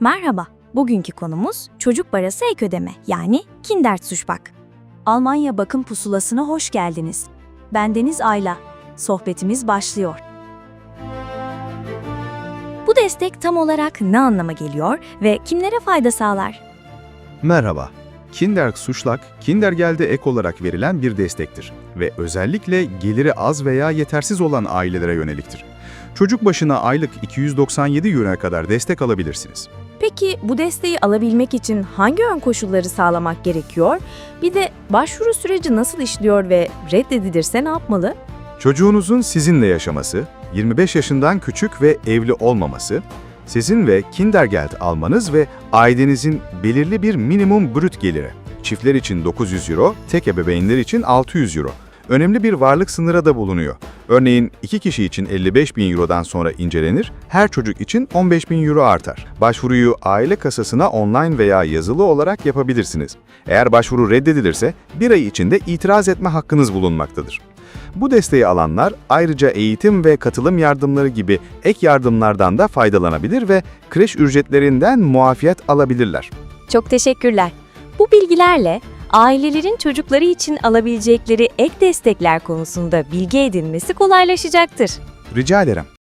Merhaba, bugünkü konumuz çocuk parası ek ödeme yani Kinderzuschlag. Almanya Bakım Pusulası'na hoş geldiniz. Bendeniz Ayla. Sohbetimiz başlıyor. Bu destek tam olarak ne anlama geliyor ve kimlere fayda sağlar? Merhaba. Kinderzuschlag, Kindergeld'e ek olarak verilen bir destektir ve özellikle geliri az veya yetersiz olan ailelere yöneliktir. Çocuk başına aylık 297 euroya kadar destek alabilirsiniz. Peki bu desteği alabilmek için hangi ön koşulları sağlamak gerekiyor? Bir de başvuru süreci nasıl işliyor ve reddedilirse ne yapmalı? Çocuğunuzun sizinle yaşaması, 25 yaşından küçük ve evli olmaması, sizin ve Kindergeld almanız ve ailenizin belirli bir minimum brüt geliri, çiftler için 900 euro, tek ebeveynler için 600 euro. Önemli bir varlık sınırı da bulunuyor. Örneğin iki kişi için 55 bin eurodan sonra incelenir, her çocuk için 15 bin euro artar. Başvuruyu aile kasasına online veya yazılı olarak yapabilirsiniz. Eğer başvuru reddedilirse bir ay içinde itiraz etme hakkınız bulunmaktadır. Bu desteği alanlar ayrıca eğitim ve katılım yardımları gibi ek yardımlardan da faydalanabilir ve kreş ücretlerinden muafiyet alabilirler. Çok teşekkürler. Bu bilgilerle ailelerin çocukları için alabilecekleri ek destekler konusunda bilgi edinmesi kolaylaşacaktır. Rica ederim.